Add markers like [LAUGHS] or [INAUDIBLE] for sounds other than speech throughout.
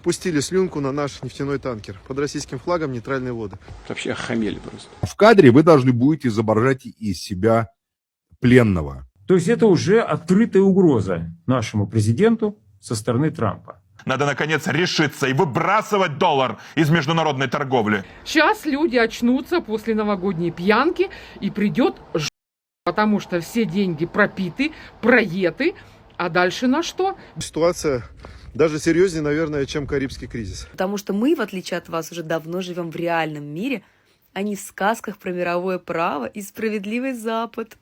Пустили слюнку на наш нефтяной танкер. Под российским флагом нейтральные воды. Вообще охамели просто. В кадре вы должны будете изображать из себя пленного. То есть это уже открытая угроза нашему президенту со стороны Трампа. Надо, наконец, решиться и выбрасывать доллар из международной торговли. Сейчас люди очнутся после новогодней пьянки и придет ж... потому что все деньги пропиты, проеты, а дальше на что? Ситуация даже серьезнее, наверное, чем Карибский кризис. Потому что мы, в отличие от вас, уже давно живем в реальном мире, а не в сказках про мировое право и справедливый Запад.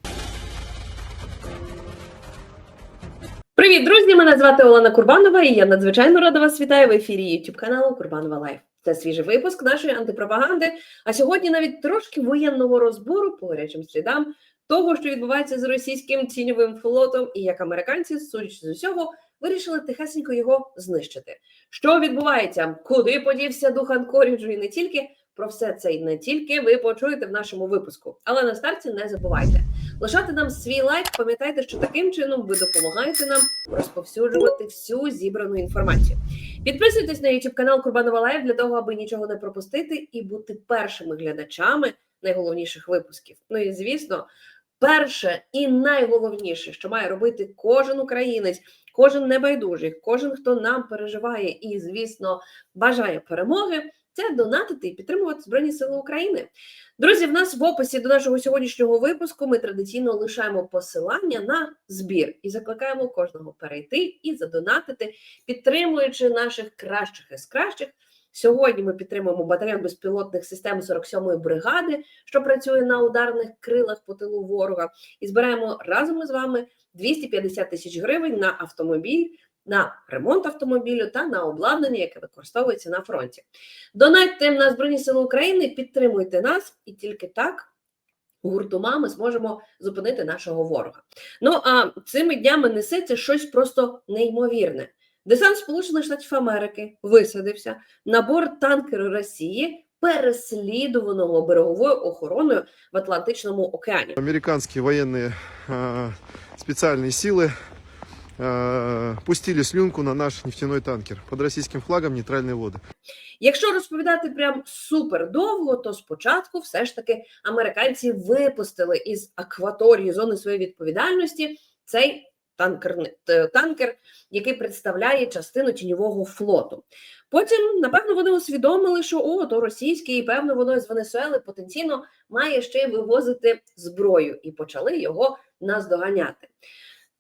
Привіт, друзі! Мене звати Олена Курбанова, і я надзвичайно рада вас вітаю в ефірі YouTube каналу Курбанова Лайф. Це свіжий випуск нашої антипропаганди. А сьогодні навіть трошки воєнного розбору по гарячим слідам того, що відбувається з російським тіньовим флотом, і як американці, судячи з усього, вирішили тихесенько його знищити. Що відбувається? Куди подівся дух Анкоріджу і не тільки? Про все це і не тільки ви почуєте в нашому випуску. Але на старті не забувайте лишати нам свій лайк. Пам'ятайте, що таким чином ви допомагаєте нам розповсюджувати всю зібрану інформацію. Підписуйтесь на YouTube канал Курбанова Лайв для того, аби нічого не пропустити і бути першими глядачами найголовніших випусків. Ну і звісно, перше і найголовніше, що має робити кожен українець, кожен небайдужий, кожен, хто нам переживає і, звісно, бажає перемоги. Це донатити і підтримувати Збройні Сили України. Друзі, в нас в описі до нашого сьогоднішнього випуску ми традиційно лишаємо посилання на збір і закликаємо кожного перейти і задонатити, підтримуючи наших кращих із кращих. Сьогодні ми підтримуємо батальйон безпілотних систем 47-ї бригади, що працює на ударних крилах по тилу ворога, і збираємо разом із вами 250 тисяч гривень на автомобіль. На ремонт автомобілю та на обладнання, яке використовується на фронті. Донатьте на Збройні Сили України, підтримуйте нас, і тільки так гуртома ми зможемо зупинити нашого ворога. Ну а цими днями несеться щось просто неймовірне. Десант Сполучених Штатів Америки висадився на борт танкеру Росії, переслідуваного береговою охороною в Атлантичному океані. Американские военные э, специальные силы э, пустили слюнку на наш нефтяной танкер. Под российским флагом нейтральные воды. Якщо розповідати прям супер довго, то спочатку все ж таки американці випустили із акваторії зони своєї відповідальності цей танкер, танкер, який представляє частину тіньового флоту. Потім, напевно, вони усвідомили, що о, то російський, і певно, воно з Венесуели потенційно має ще й вивозити зброю, і почали його наздоганяти.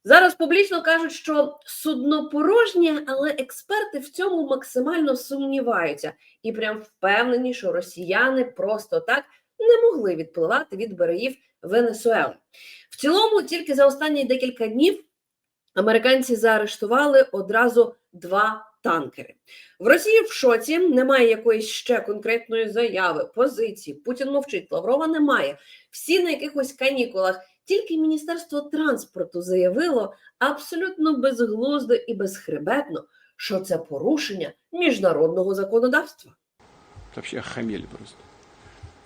Зараз публічно кажуть, що судно порожнє, але експерти в цьому максимально сумніваються і прям впевнені, що росіяни просто так не могли відпливати від берегів Венесуели. В цілому, тільки за останні декілька днів американці заарештували одразу два танкери. В Росії в шоці немає якоїсь ще конкретної заяви, позиції. Путін мовчить, Лаврова немає. Всі на якихось канікулах. Тільки Міністерство транспорту заявило абсолютно безглуздо і безхребетно, що це порушення міжнародного законодавства. Вообще охамели просто.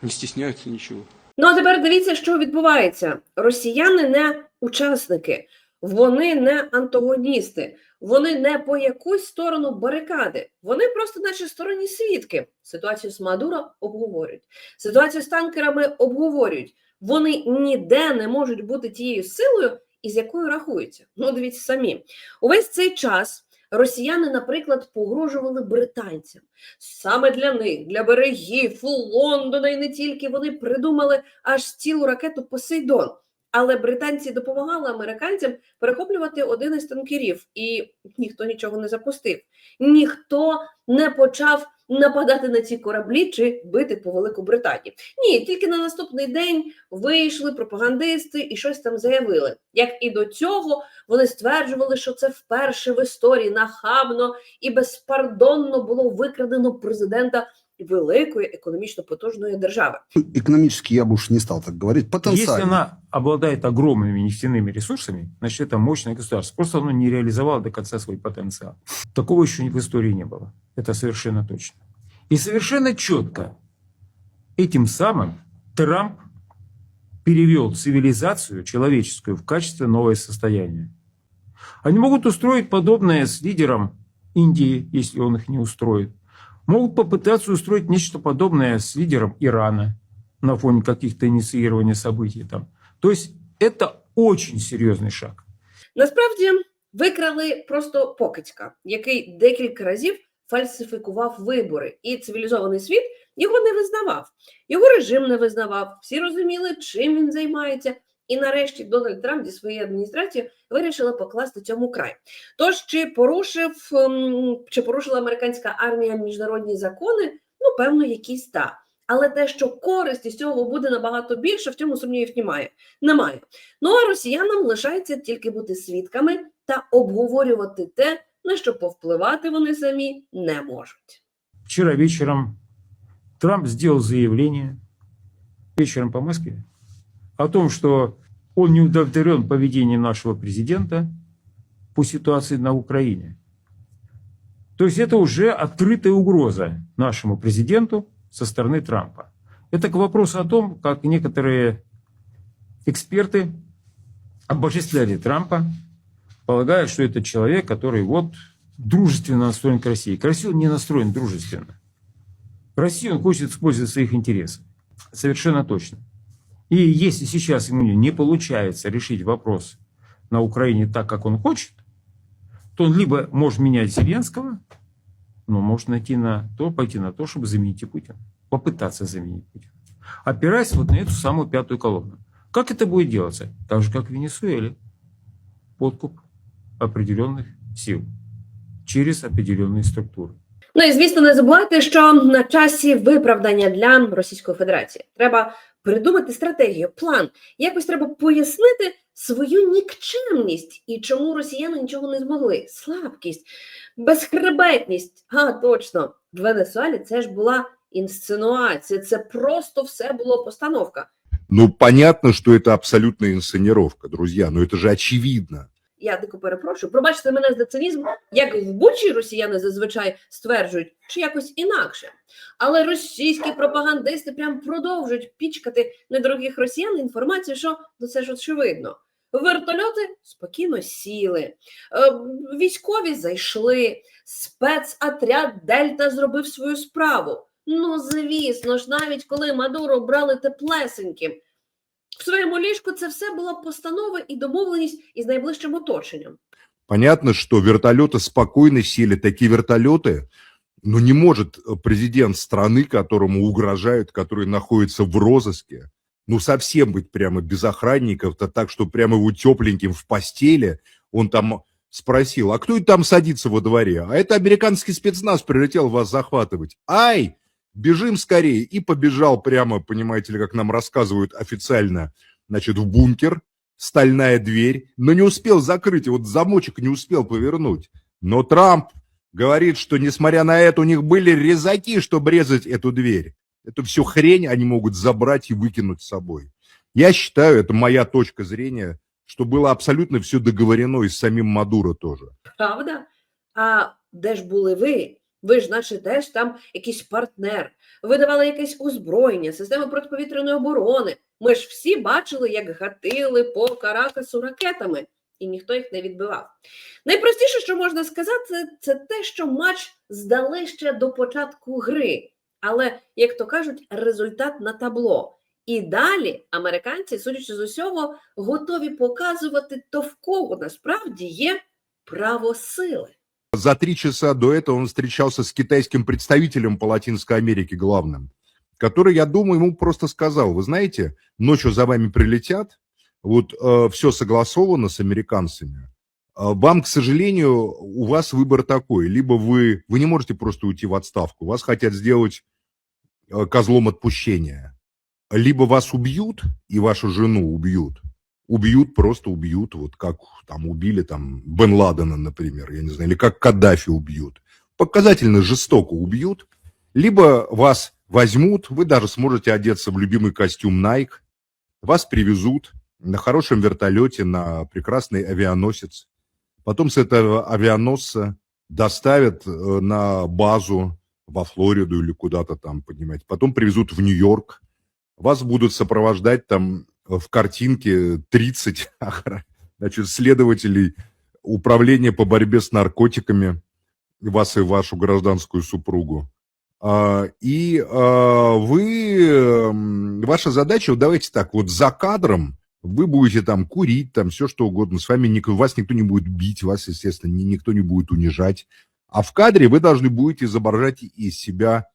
Не стесняются ничего. Ну а тепер дивіться, що відбувається. Росіяни не учасники, вони не антагоністи, вони не по якусь сторону барикади. Вони просто, наче сторонні свідки. Ситуацію з Мадуро обговорюють. Ситуацію з танкерами обговорюють. Вони ніде не можуть бути тією силою, із якою рахуються. Ну, дивіться самі. Увесь цей час росіяни, наприклад, погрожували британцям. Саме для них, для берегів, Лондона і не тільки вони придумали аж цілу ракету Посейдон. Але британці допомагали американцям перехоплювати один із танкерів, і ніхто нічого не запустив. Ніхто не почав нападати на ці кораблі чи бити по Велику Британію. Ні, тільки на наступний день вийшли пропагандисти і щось там заявили. Як і до цього вони стверджували, що це вперше в історії нахабно і безпардонно було викрадено президента великої економічно потужної держави. Экономически я бы уж не стал так говорить. Если Потенциально. она обладает огромными нефтяными ресурсами, значит, это мощное государство. Просто оно не реализовало до конца свой потенциал. Такого еще в истории не было. Это совершенно точно. И совершенно четко этим самым Трамп перевел цивилизацию человеческую в качестве новое состояние. Они могут устроить подобное с лидером Индии, если он их не устроит. Могут попытаться устроить нечто подобное с лидером Ирана на фоне каких-то инициирования событий там. То есть это очень серьезный шаг. Насправді викрали просто покидька, який декілька разів фальсифікував вибори, і цивілізований світ його не визнавав. Його режим не визнавав. Всі розуміли, чим він займається. І нарешті Дональд Трамп зі своєю адміністрацією вирішили покласти цьому край. Тож чи порушив ем, чи порушила американська армія міжнародні закони? Ну, певно, якісь та. Але те, що користі з цього буде набагато більше, в цьому сумнівів немає. Немає. Ну а росіянам лишається тільки бути свідками та обговорювати те, на що повпливати вони самі не можуть. Вчера вечером Трамп сделал заявление, вечером по Москве, о том, что он не удовлетворен поведением нашего президента по ситуации на Украине. То есть это уже открытая угроза нашему президенту со стороны Трампа. Это к вопросу о том, как некоторые эксперты обожествляли Трампа, полагая, что это человек, который вот дружественно настроен к России. К России он не настроен дружественно. К России он хочет использовать своих интересов. Совершенно точно. И если сейчас ему не получается решить вопрос на Украине так, как он хочет, то он либо может менять Зеленского, но может найти на то, пойти на то, чтобы заменить и Путина. Попытаться заменить Путина. Опираясь вот на эту самую пятую колонну. Как это будет делаться? Так же, как в Венесуэле. Подкуп определенных сил через определенные структуры. Ну і звісно, не забувайте, що на часі виправдання для Російської Федерації треба придумати стратегію, план. Якось треба пояснити свою нікчемність і чому росіяни нічого не змогли. Слабкість, безхребетність. А точно, в Венесуелі це ж була інсценуація. Це просто все було постановка. Ну, понятно, что это абсолютная инсценировка, друзья, но это же очевидно. Я дико перепрошую. Пробачте мене за цинізм, як в Бучі росіяни зазвичай стверджують, чи якось інакше. Але російські пропагандисти прям продовжують пічкати недорогих росіян інформацію, що ну це ж очевидно. Вертольоти спокійно сіли, е, військові зайшли, спецотряд Дельта зробив свою справу. Ну, звісно ж, навіть коли Мадуро брали теплесеньким, в своєму ліжку це все була постанова і домовленість із найближчим оточенням. Понятно, что вертолеты спокойно сели. Такие вертолеты, ну не может э, президент страны, которому угрожают, который находится в розыске, ну совсем быть прямо без охранников-то так, что прямо его тепленьким в постели, он там спросил, а кто это там садится во дворе? А это американский спецназ прилетел вас захватывать. Ай, бежим скорее. И побежал прямо, понимаете ли, как нам рассказывают официально, значит, в бункер, стальная дверь, но не успел закрыть, вот замочек не успел повернуть. Но Трамп говорит, что несмотря на это, у них были резаки, чтобы резать эту дверь. Эту всю хрень они могут забрать и выкинуть с собой. Я считаю, это моя точка зрения, что было абсолютно все договорено и с самим Мадуро тоже. Правда? А де ж були ви? Ви ж, наче, теж там якийсь партнер. Ви давали якесь озброєння, системи протиповітряної оборони. Ми ж всі бачили, як гатили по Каракасу ракетами, і ніхто їх не відбивав. Найпростіше, що можна сказати, це те, що матч здали ще до початку гри. Але, як то кажуть, результат на табло. І далі американці, судячи з усього, готові показувати, то в кого насправді є право сили. За три часа до этого он встречался с китайским представителем по Латинской Америке главным, который, я думаю, ему просто сказал, вы знаете, ночью за вами прилетят, вот все согласовано с американцами. Э, Вам, к сожалению, у вас выбор такой. Либо вы, вы не можете просто уйти в отставку, вас хотят сделать э, козлом отпущения. Либо вас убьют, и вашу жену убьют. Убьют, просто убьют, вот как там убили там Бен Ладена, например, я не знаю, или как Каддафи убьют. Показательно жестоко убьют. Либо вас возьмут, вы даже сможете одеться в любимый костюм Nike, вас привезут на хорошем вертолете, на прекрасный авианосец. Потом с этого авианосца доставят э, на базу во Флориду или куда-то там, понимаете. Потом привезут в Нью-Йорк. Вас будут сопровождать там в картинке 30 [LAUGHS] охра- значит, следователей управления по борьбе с наркотиками. вас и вашу гражданскую супругу. А, И а, вы, м, ваша задача, давайте так, вот за кадром вы будете там курить, там все что угодно, с вами ник- вас никто не будет бить, вас, естественно, ни- никто не будет унижать. А в кадре вы должны будете изображать из себя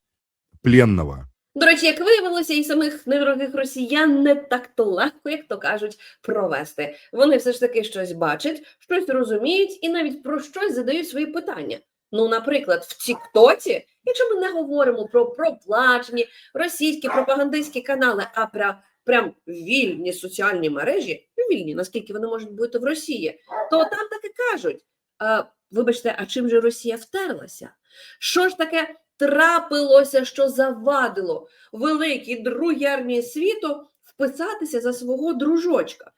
пленного. До речі, як виявилося, і самих недорогих росіян не так то легко, як то кажуть, провести. Вони все ж таки щось бачать, щось розуміють і навіть про щось задають свої питання. Ну, наприклад, в Тіктоці, якщо ми не говоримо про проплачені російські пропагандистські канали, а про прям вільні соціальні мережі, ну, вільні, наскільки вони можуть бути в Росії, то там так і кажуть: а, вибачте, а чим же Росія втерлася? Що ж таке трапилося, що завадило великій другій армії світу вписатися за свого дружочка?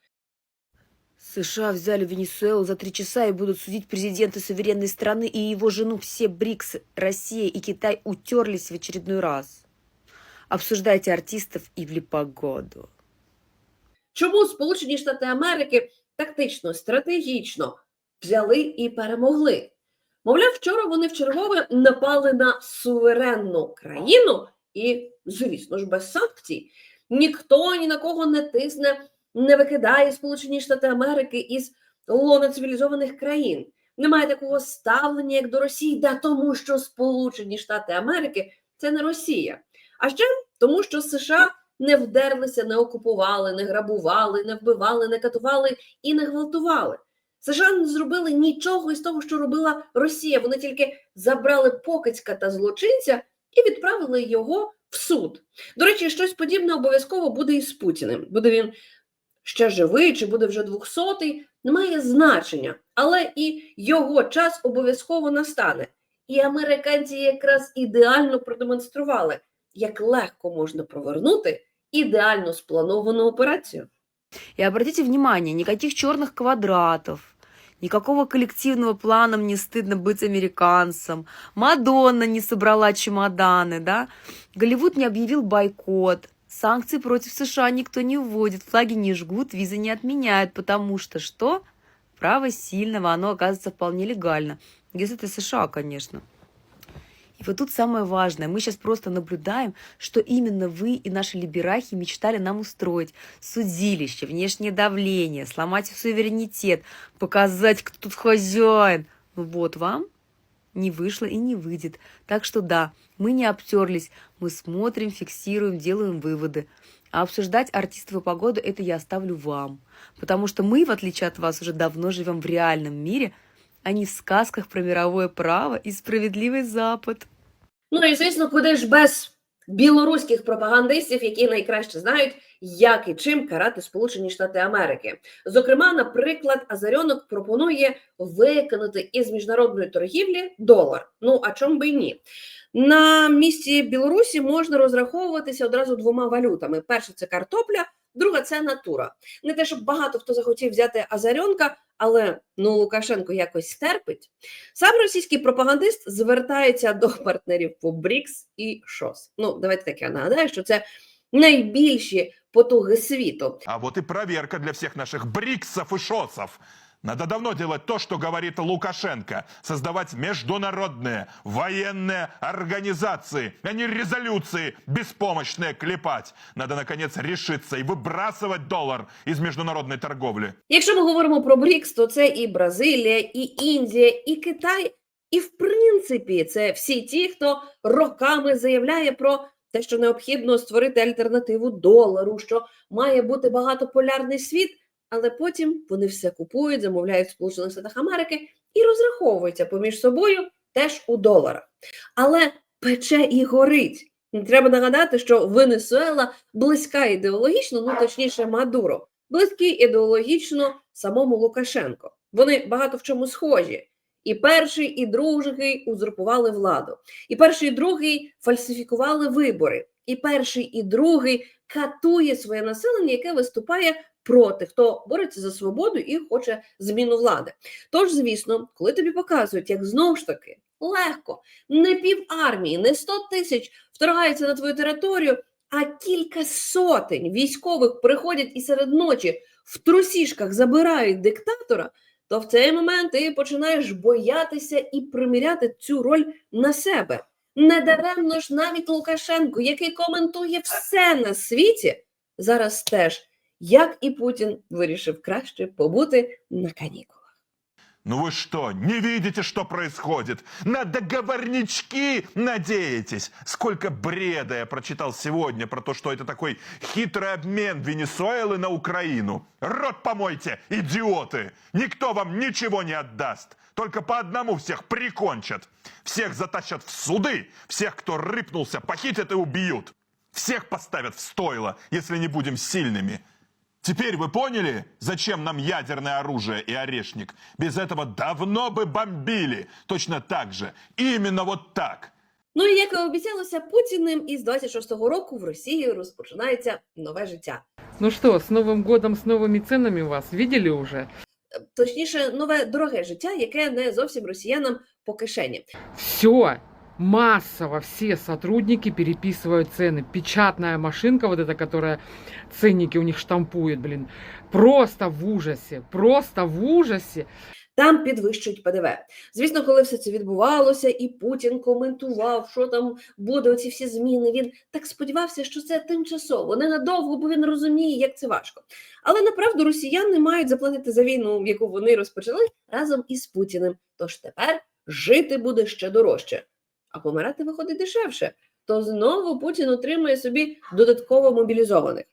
США взяли Венесуэлу за три часа и будут судить президента суверенной страны и его жену. Все БРИКС, Россия и Китай утерлись в очередной раз. Обсуждайте артистов и в погоду. Чому Сполучені Штати Америки тактично, стратегічно взяли і перемогли? Мовляв, вчора вони вчергове напали на суверенну країну, і, звісно ж, без санкцій. Ніхто ні на кого не тисне, не викидає Сполучені Штати Америки із лона цивілізованих країн. Немає такого ставлення, як до Росії, да тому що Сполучені Штати Америки це не Росія. А ще тому, що США не вдерлися, не окупували, не грабували, не вбивали, не катували і не гвалтували. США не зробили нічого із того, що робила Росія. Вони тільки забрали покидька та злочинця і відправили його в суд. До речі, щось подібне обов'язково буде і з Путіним. Буде він ще живий, чи буде вже двохсотий, не має значення, але і його час обов'язково настане. І американці якраз ідеально продемонстрували, як легко можна провернути ідеально сплановану операцію. И обратите внимание, никаких черных квадратов, никакого коллективного плана «мне стыдно быть американцем», Мадонна не собрала чемоданы, да, Голливуд не объявил бойкот, санкции против США никто не вводит, флаги не жгут, визы не отменяют, потому что что? Право сильного, оно оказывается вполне легально. Если это США, конечно. И вот тут самое важное. Мы сейчас просто наблюдаем, что именно вы и наши либерахи мечтали нам устроить. Судилище, внешнее давление, сломать суверенитет, показать, кто тут хозяин. Ну вот вам не вышло и не выйдет. Так что да, мы не обтерлись, мы смотрим, фиксируем, делаем выводы. А обсуждать артистов и погоду это я оставлю вам. Потому что мы, в отличие от вас, уже давно живем в реальном мире, а не в сказках про мировое право и справедливый Запад. Ну і звісно, куди ж без білоруських пропагандистів, які найкраще знають, як і чим карати Сполучені Штати Америки. Зокрема, наприклад, Азарьонок пропонує викинути із міжнародної торгівлі долар. Ну а чому би й ні? На місці Білорусі можна розраховуватися одразу двома валютами: перша це картопля, друга це натура. Не те, щоб багато хто захотів взяти Азарьонка, але ну Лукашенко якось терпить. Сам російський пропагандист звертається до партнерів по БРІКС і ШОС. Ну, давайте так я нагадаю, що це найбільші потуги світу. А вот і перевірка для всіх наших бріксів і ШОСов. Надо давно делать то, что говорит Лукашенко. Создавать международные военные организации, а не резолюции беспомощные клепать. Надо, наконец, решиться и выбрасывать доллар из международной торговли. Якщо ми говоримо про БРІКС, то це і Бразилія, і Індія, і Китай. І в принципі, це всі ті, хто роками заявляє про те, що необхідно створити альтернативу долару, що має бути багатополярний світ, але потім вони все купують, замовляють в Сполучених Штатах Америки і розраховуються поміж собою теж у доларах. Але пече і горить. Треба нагадати, що Венесуела близька ідеологічно, ну точніше, Мадуро, близькі ідеологічно самому Лукашенко. Вони багато в чому схожі. І перший, і другий узурпували владу. І перший, і другий фальсифікували вибори. І перший, і другий катує своє населення, яке виступає проти, хто бореться за свободу і хоче зміну влади. Тож, звісно, коли тобі показують, як знову ж таки легко, не пів армії, не 100 тисяч вторгаються на твою територію, а кілька сотень військових приходять і серед ночі в трусішках забирають диктатора, то в цей момент ти починаєш боятися і приміряти цю роль на себе. Недаремно ж навіть Лукашенко, який коментує все на світі, зараз теж, як і Путін, вирішив краще побути на канікулах. Ну вы что, не видите, что происходит? На договорнички надеетесь? Сколько бреда я прочитал сегодня про то, что это такой хитрый обмен Венесуэлы на Украину. Рот помойте, идиоты! Никто вам ничего не отдаст. Только по одному всех прикончат. Всех затащат в суды. Всех, кто рыпнулся, похитят и убьют. Всех поставят в стойло, если не будем сильными. Теперь вы поняли, зачем нам ядерное оружие и орешник? Без этого давно бы бомбили. Точно так же. Именно вот так. Ну і як і обіцялося Путіним, із 26-го року в Росії розпочинається нове життя. Ну что, с Новым годом, с новыми ценами вас видели уже? Точніше, нове дороге життя, яке не зовсім росіянам по кишені. Все, массово все сотрудники переписывают цены. Печатная машинка, вот эта, которая ценники у них штампует, блин, просто в ужасе, просто в ужасе. Там підвищують ПДВ. Звісно, коли все це відбувалося, і Путін коментував, що там буде оці всі зміни. Він так сподівався, що це тимчасово, ненадовго, бо він розуміє, як це важко. Але направду росіяни мають заплатити за війну, яку вони розпочали разом із Путіним. Тож тепер жити буде ще дорожче, а помирати виходить дешевше. То знову Путін отримує собі додатково мобілізованих.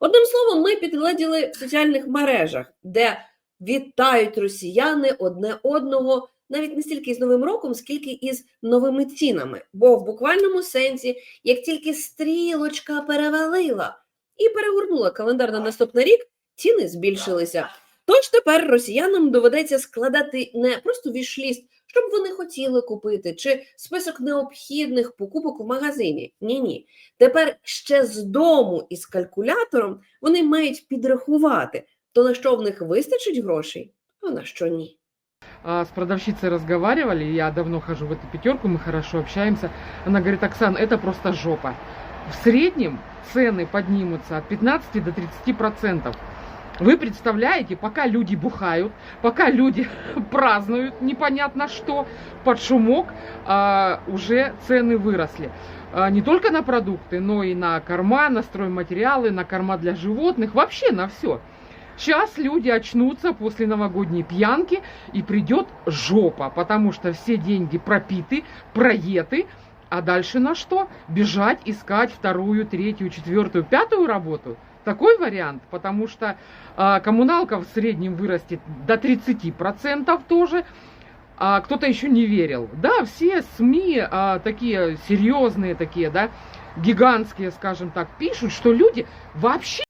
Одним словом, ми підгледіли в соціальних мережах, де вітають росіяни одне одного навіть не стільки з Новим роком, скільки із новими цінами. Бо в буквальному сенсі, як тільки стрілочка перевалила і перегорнула календар на наступний рік, ціни збільшилися. Тож тепер росіянам доведеться складати не просто вішліст, що б вони хотіли купити, чи список необхідних покупок в магазині. Ні, ні. Тепер ще з дому із калькулятором вони мають підрахувати, то на що в них вистачить грошей, а на що ні. А, С продавщицей разговаривали, я давно хожу в эту пятерку, мы хорошо общаемся. Она говорит, Оксан, это просто жопа. В среднем цены поднимутся от 15 до 30 процентов. Вы представляете, пока люди бухают, пока люди [LAUGHS] празднуют непонятно что, под шумок а, уже цены выросли. А, не только на продукты, но и на корма, на стройматериалы, на корма для животных, вообще на все. Сейчас люди очнутся после новогодней пьянки и придет жопа, потому что все деньги пропиты, проеты, а дальше на что? Бежать, искать вторую, третью, четвертую, пятую работу? Такой вариант, потому что а, коммуналка в среднем вырастет до 30% тоже, а кто-то еще не верил. Да, все СМИ а, такие серьезные, такие, да, гигантские, скажем так, пишут, что люди вообще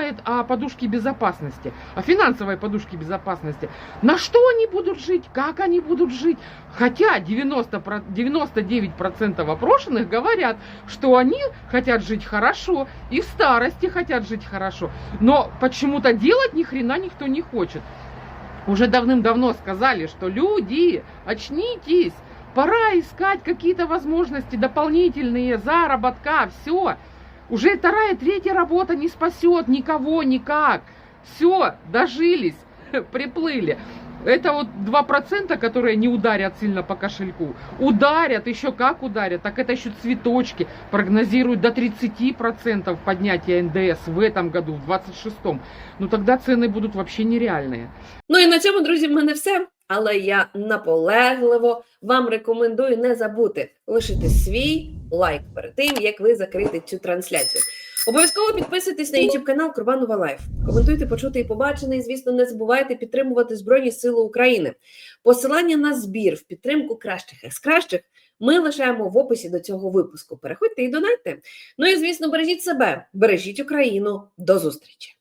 не думают о подушке безопасности, о финансовой подушке безопасности. На что они будут жить, как они будут жить. Хотя 90, про- 99% опрошенных говорят, что они хотят жить хорошо и в старости хотят жить хорошо. Но почему-то делать ни хрена никто не хочет. Уже давным-давно сказали, что люди, очнитесь, пора искать какие-то возможности дополнительные, заработка, все. Уже вторая, третья работа не спасет никого никак. Все, дожились, [LAUGHS] приплыли. Это вот 2%, которые не ударят сильно по кошельку. Ударят, еще как ударят, так это еще цветочки. Прогнозируют до 30% поднятия НДС в этом году, в 26-м. Ну тогда цены будут вообще нереальные. Ну і на цьому, друзі, в мене все. Але я наполегливо вам рекомендую не забути лишити свій лайк перед тим, як ви закрите цю трансляцію. Обов'язково підписуйтесь на YouTube канал Курбанова Лайф. Коментуйте, почути і побачене. І, звісно, не забувайте підтримувати Збройні Сили України. Посилання на збір в підтримку кращих із кращих ми лишаємо в описі до цього випуску. Переходьте і донайте. Ну і звісно, бережіть себе, бережіть Україну. До зустрічі!